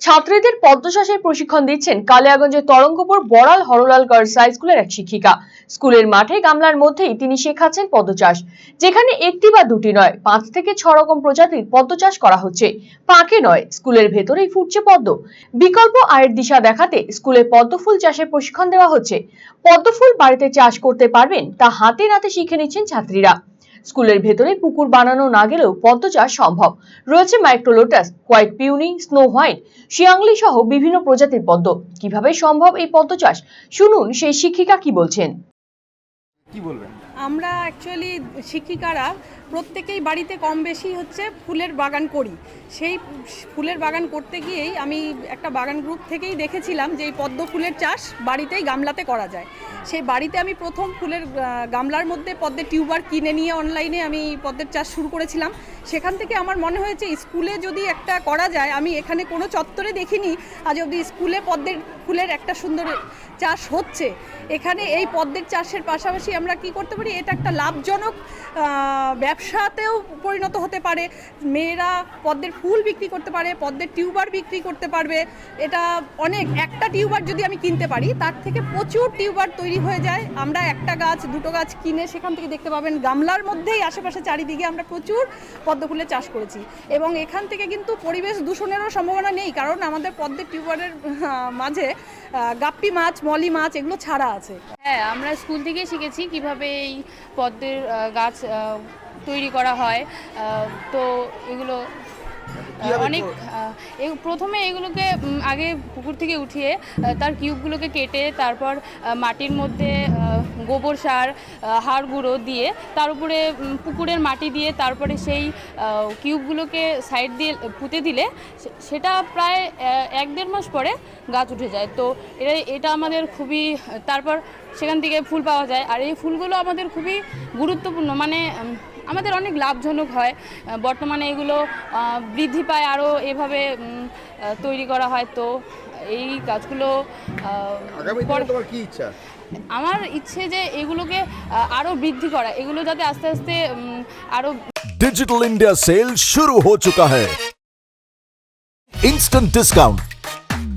ছাত্রীদের পদ্মশ্বাসের প্রশিক্ষণ দিচ্ছেন কালিয়াগঞ্জের তরঙ্গপুর বড়াল হরলাল গার্লস হাই স্কুলের এক শিক্ষিকা। স্কুলের মাঠে গামলার মধ্যেই তিনি শেখাচ্ছেন পদ্ম চাষ যেখানে একটি বা দুটি নয়, পাঁচ থেকে ছ রকম প্রজাতির পদ্ম চাষ করা হচ্ছে। পাঁকে নয়, স্কুলের ভেতরেই ফুটছে পদ্ম। বিকল্প আয়ের দিশা দেখাতে স্কুলে পদ্ম ফুল চাষের প্রশিক্ষণ দেওয়া হচ্ছে। পদ্মফুল বাড়িতে চাষ করতে পারবেন তা হাতে নাতে শিখে নিচ্ছেন ছাত্রীরা। স্কুলের ভেতরে পুকুর বানানো না গেলেও পদ্ম চাষ সম্ভব। রয়েছে micro lotus white peony snow white শিয়াংলি সহ বিভিন্ন প্রজাতির পদ্ম। কীভাবে সম্ভব এই পদ্ম চাষ শুনুন সেই শিক্ষিকা কি বলছেন। কি বলবেন? আমরা অ্যাকচুয়ালি শিক্ষিকারা প্রত্যেকেই বাড়িতে কম বেশি হচ্ছে ফুলের বাগান করি। সেই ফুলের বাগান করতে গিয়েই আমি একটা বাগান গ্রুপ থেকেই দেখেছিলাম যে এই পদ্ম ফুলের চাষ বাড়িতেই গামলাতে করা যায়। সেই বাড়িতে আমি প্রথম ফুলের গামলার মধ্যে পদ্মের টিউবার কিনে নিয়ে অনলাইনে আমি পদ্মের চাষ শুরু করেছিলাম। সেখান থেকে আমার মনে হয়েছে স্কুলে যদি একটা করা যায় আমি এখানে কোনো চত্বরে দেখিনি আজ অবধি স্কুলে পদ্মের ফুলের একটা সুন্দর চাষ হচ্ছে। এখানে এই পদ্মের চাষের পাশাপাশি আমরা কি করতে পারি এটা একটা লাভজনক আহ, ব্যবসাতেও পরিণত হতে পারে। মেয়েরা পদ্মের ফুল বিক্রি করতে পারে, পদ্মের টিউবার বিক্রি করতে পারবে। এটা অনেক। একটা টিউবার যদি আমি কিনতে পারি, তার থেকে প্রচুর টিউবার তৈরি হয়ে যায়। আমরা একটা গাছ, দুটো গাছ কিনে সেখান থেকে দেখতে পাবেন গামলার মধ্যেই আশেপাশে চারিদিকে আমরা প্রচুর পদ্ম ফুলের চাষ করেছি। এবং এখান থেকে কিন্তু পরিবেশ দূষণেরও সম্ভাবনা নেই, কারণ আমাদের পদ্মের টিউবারের মাঝে গাপ্পি মাছ, মলি মাছ এগুলো ছাড়া আছে। হ্যাঁ আমরা স্কুল থেকেই শিখেছি কীভাবে এই পদ্মের গাছ তৈরি করা হয় তো এগুলো অনেক প্রথমে এগুলোকে আগে পুকুর থেকে উঠিয়ে তার কিউবগুলোকে কেটে তারপর মাটির মধ্যে গোবর সার হাড় গুঁড়ো দিয়ে তার উপরে পুকুরের মাটি দিয়ে তারপরে সেই কিউবগুলোকে সাইড দিয়ে পুঁতে দিলে সেটা প্রায় এক দেড় মাস পরে গাছ উঠে যায়। তো এটা এটা আমাদের খুবই তারপর সেখান থেকে ফুল পাওয়া যায়। আর এই ফুলগুলো আমাদের খুবই গুরুত্বপূর্ণ। মানে আমাদের অনেক লাভজনক হয় আহ, বর্তমানে এগুলো আহ, বৃদ্ধি পায় আরও এভাবে উম, আহ, তৈরি করা হয় তো এই গাছগুলো আহ, আগামী দিনে পরে- তোমার কি ইচ্ছা আমার ইচ্ছে যে এগুলোকে আহ, আরও বৃদ্ধি করা এগুলো যাতে আস্তে আস্তে উম, আরও डिजिटल इंडिया सेल शुरू हो चुका है इंस्टेंट डिस्काउंट